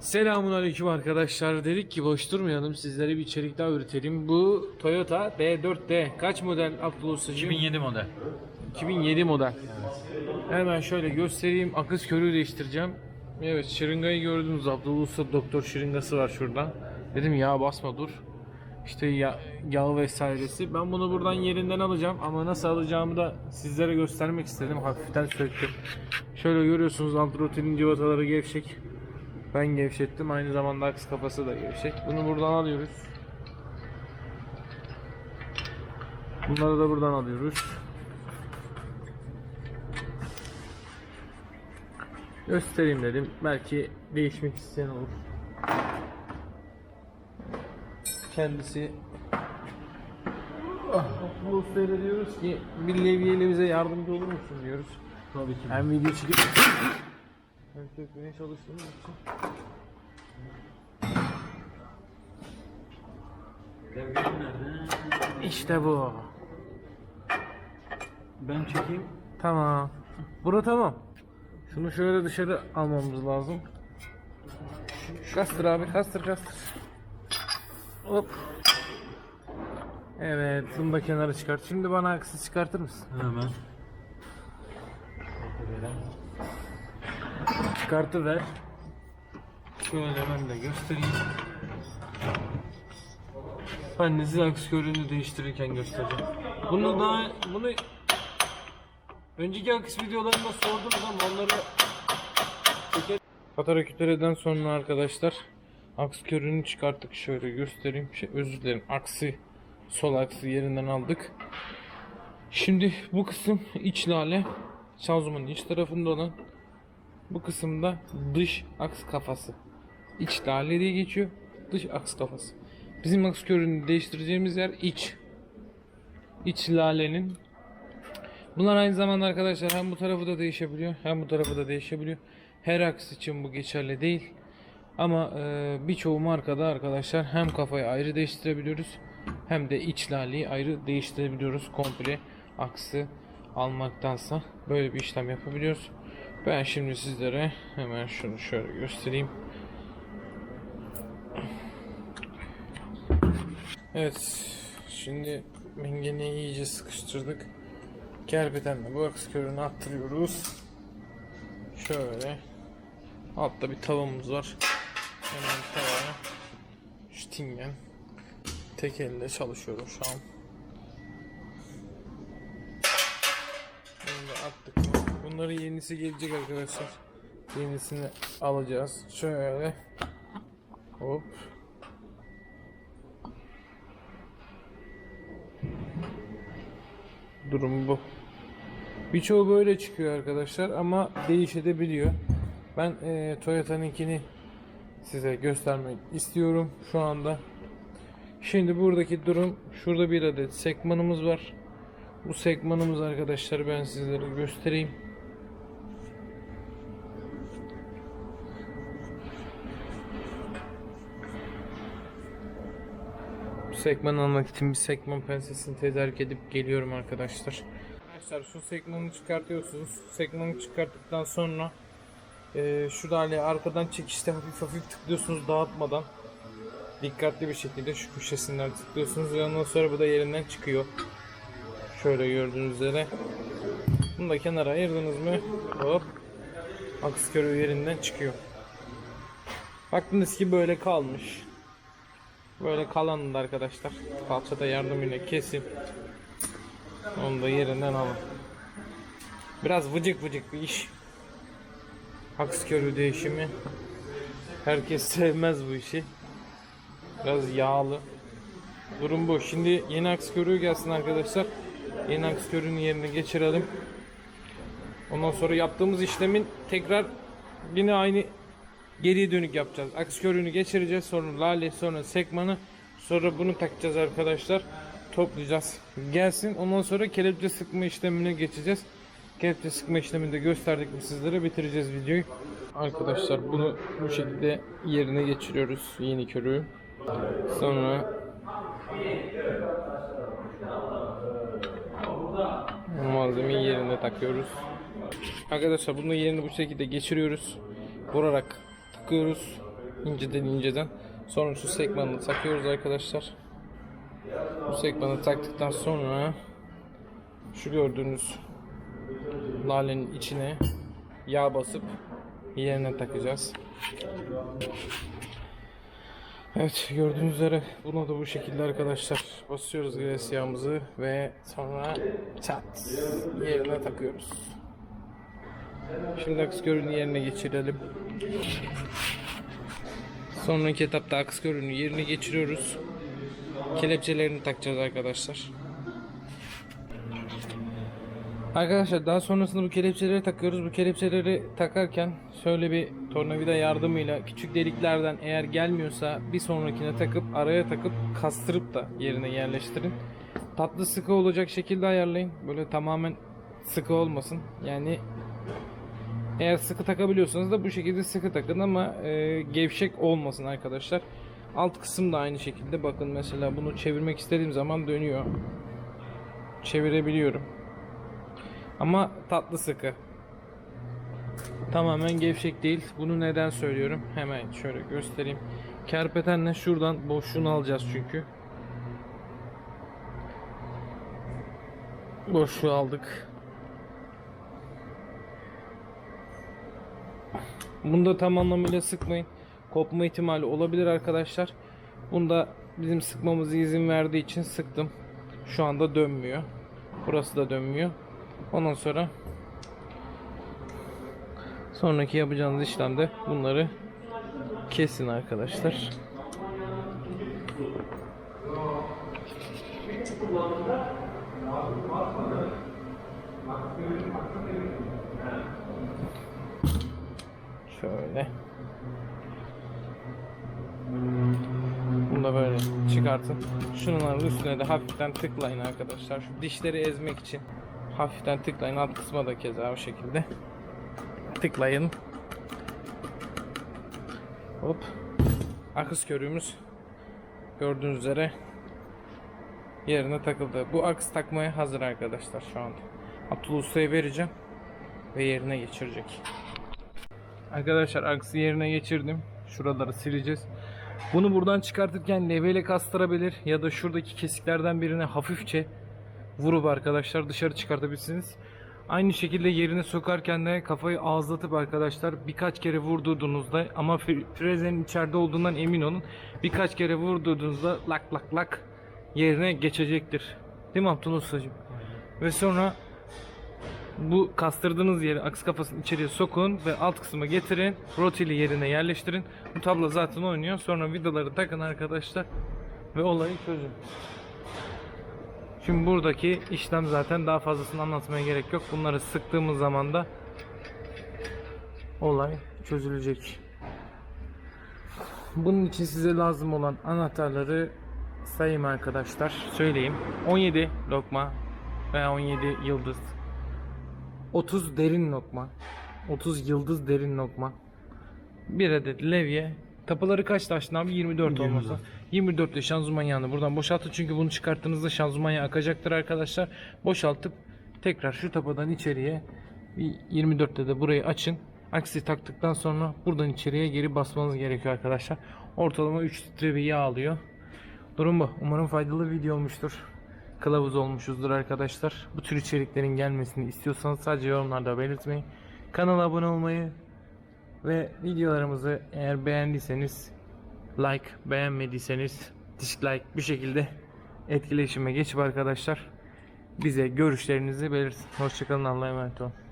Selamun aleyküm arkadaşlar. Dedik ki boş durmayalım. Sizlere bir içerik daha üretelim. Bu Toyota D4D. Kaç model Abdullah Ustacığım? 2007 model. 2007 model. Hemen şöyle göstereyim. Akış körüğü değiştireceğim. Evet şırıngayı gördünüz. Abdullah Usta doktor şırıngası var şurada. Dedim ya basma dur. İşte ya, yağ vesairesi. Ben bunu buradan yerinden alacağım ama nasıl alacağımı da sizlere göstermek istedim. Hafiften söktüm. Şöyle görüyorsunuz antrotilin civataları gevşek. Ben gevşettim. Aynı zamanda aks kafası da gevşek. Bunu buradan alıyoruz. Bunları da buradan alıyoruz. Göstereyim dedim. Belki değişmek isteyen olur. Kendisi Ah, Abdullah Usta'ya diyoruz ki bir levyeyle bize yardımcı olur musun diyoruz. Tabii ki. Hem video çekip hem sökmeye çalıştığımız için. İşte bu. Ben çekeyim. Tamam. Bura tamam. Şunu şöyle dışarı almamız lazım. Kastır abi, kastır kastır. Hop. Evet, bunu da kenara çıkart. Şimdi bana aksi çıkartır mısın? Hemen. Çıkartı ver. Şöyle ben de göstereyim. Ben de size aks körüğünü değiştirirken göstereceğim. Bunu daha bunu önceki aks videolarında sordum ama onları çeker. Fotoğrafitereden sonra arkadaşlar aks körüğünü çıkarttık şöyle göstereyim. Şey, özür dilerim. Aksi sol aksi yerinden aldık. Şimdi bu kısım iç lale şanzımanın iç tarafında olan bu kısımda dış aks kafası. İç lale diye geçiyor. Dış aks kafası. Bizim aks körünü değiştireceğimiz yer iç. İç lalenin. Bunlar aynı zamanda arkadaşlar hem bu tarafı da değişebiliyor hem bu tarafı da değişebiliyor. Her aks için bu geçerli değil. Ama e, birçoğu markada arkadaşlar hem kafayı ayrı değiştirebiliyoruz hem de iç laleyi ayrı değiştirebiliyoruz. Komple aksı almaktansa böyle bir işlem yapabiliyoruz. Ben şimdi sizlere hemen şunu şöyle göstereyim. Evet. Şimdi mengeneyi iyice sıkıştırdık. Kerpeten de bu aks körünü attırıyoruz. Şöyle. Altta bir tavamız var. Hemen tavaya Stingen tek elle çalışıyorum şu an. Bunu da attık? Bunların yenisi gelecek arkadaşlar. Yenisini alacağız. Şöyle. Hop. Durum bu. Birçoğu böyle çıkıyor arkadaşlar ama değişebiliyor. Ben eee Toyota'nınkini size göstermek istiyorum şu anda. Şimdi buradaki durum şurada bir adet sekmanımız var. Bu sekmanımız arkadaşlar ben sizlere göstereyim. Bu sekmanı almak için bir sekman pensesini tedarik edip geliyorum arkadaşlar. Arkadaşlar şu sekmanı çıkartıyorsunuz. Sekmanı çıkarttıktan sonra e, şu hali arkadan çekişte hafif hafif tıklıyorsunuz dağıtmadan. Dikkatli bir şekilde şu köşesinden tıklıyorsunuz ve ondan sonra bu da yerinden çıkıyor. Şöyle gördüğünüz üzere. Bunu da kenara ayırdınız mı hop aks körüğü yerinden çıkıyor. Baktınız ki böyle kalmış. Böyle kalanın da arkadaşlar kalçada yardımıyla kesin. Onu da yerinden alın. Biraz vıcık vıcık bir iş. Aks körüğü değişimi. Herkes sevmez bu işi. Biraz yağlı. Durum bu. Şimdi yeni aks körüğü gelsin arkadaşlar. Yeni aks körüğünün yerine geçirelim. Ondan sonra yaptığımız işlemin tekrar yine aynı geriye dönük yapacağız. Aks körüğünü geçireceğiz. Sonra lale, sonra sekmanı. Sonra bunu takacağız arkadaşlar. Toplayacağız. Gelsin. Ondan sonra kelepçe sıkma işlemine geçeceğiz. Kelepçe sıkma işlemini de gösterdik mi sizlere bitireceğiz videoyu. Arkadaşlar bunu bu şekilde yerine geçiriyoruz. Yeni körüğü. Sonra malzemeyi yerine takıyoruz. Arkadaşlar bunu yerini bu şekilde geçiriyoruz. Vurarak takıyoruz. inceden inceden. Sonra şu sekmanını takıyoruz arkadaşlar. Bu sekmanı taktıktan sonra şu gördüğünüz lalenin içine yağ basıp yerine takacağız. Evet gördüğünüz üzere buna da bu şekilde arkadaşlar basıyoruz gres yağımızı ve sonra çat yerine takıyoruz. Şimdi aks görünü yerine geçirelim. Sonraki etapta aks görünü yerine geçiriyoruz. Kelepçelerini takacağız arkadaşlar. Arkadaşlar daha sonrasında bu kelepçeleri takıyoruz. Bu kelepçeleri takarken şöyle bir tornavida yardımıyla küçük deliklerden eğer gelmiyorsa bir sonrakine takıp araya takıp kastırıp da yerine yerleştirin. Tatlı sıkı olacak şekilde ayarlayın. Böyle tamamen sıkı olmasın. Yani eğer sıkı takabiliyorsanız da bu şekilde sıkı takın ama e, gevşek olmasın arkadaşlar. Alt kısım da aynı şekilde bakın mesela bunu çevirmek istediğim zaman dönüyor. Çevirebiliyorum. Ama tatlı sıkı. Tamamen gevşek değil. Bunu neden söylüyorum? Hemen şöyle göstereyim. Kerpetenle şuradan boşluğunu alacağız çünkü. Boşluğu aldık. Bunda tam anlamıyla sıkmayın. Kopma ihtimali olabilir arkadaşlar. Bunda bizim sıkmamıza izin verdiği için sıktım. Şu anda dönmüyor. Burası da dönmüyor. Ondan sonra sonraki yapacağınız işlemde bunları kesin arkadaşlar. Şöyle. Bunu da böyle çıkartın. Şunların üstüne de hafiften tıklayın arkadaşlar. Şu dişleri ezmek için hafiften tıklayın. Alt kısma da keza o şekilde. Tıklayın. Hop. Akış körüğümüz gördüğünüz üzere yerine takıldı. Bu aks takmaya hazır arkadaşlar şu anda. Abdullah Usta'ya vereceğim ve yerine geçirecek. Arkadaşlar aksı yerine geçirdim. Şuraları sileceğiz. Bunu buradan çıkartırken leveyle kastırabilir ya da şuradaki kesiklerden birine hafifçe vurup arkadaşlar dışarı çıkartabilirsiniz. Aynı şekilde yerine sokarken de kafayı ağızlatıp arkadaşlar birkaç kere vurduğunuzda ama fre- frezenin içeride olduğundan emin olun. Birkaç kere vurduğunuzda lak lak lak yerine geçecektir. Değil mi Abdullah Ustacığım? Ve sonra bu kastırdığınız yeri aks kafasını içeriye sokun ve alt kısma getirin. Rotili yerine yerleştirin. Bu tablo zaten oynuyor. Sonra vidaları takın arkadaşlar ve olayı çözün. Şimdi buradaki işlem zaten daha fazlasını anlatmaya gerek yok. Bunları sıktığımız zaman da olay çözülecek. Bunun için size lazım olan anahtarları sayayım arkadaşlar. Söyleyeyim. 17 lokma veya 17 yıldız. 30 derin lokma. 30 yıldız derin lokma. Bir adet levye. Kapıları kaç taştın abi? 24 olmasa. 24 de şanzıman yağını buradan boşaltın çünkü bunu çıkarttığınızda şanzıman yağı akacaktır arkadaşlar. Boşaltıp tekrar şu tapadan içeriye 24'te de burayı açın. Aksi taktıktan sonra buradan içeriye geri basmanız gerekiyor arkadaşlar. Ortalama 3 litre bir yağ alıyor. Durum bu. Umarım faydalı video olmuştur. Kılavuz olmuşuzdur arkadaşlar. Bu tür içeriklerin gelmesini istiyorsanız sadece yorumlarda belirtmeyin. Kanala abone olmayı ve videolarımızı eğer beğendiyseniz like, beğenmediyseniz dislike bir şekilde etkileşime geçip arkadaşlar bize görüşlerinizi belirtin. Hoşçakalın Allah'a emanet olun.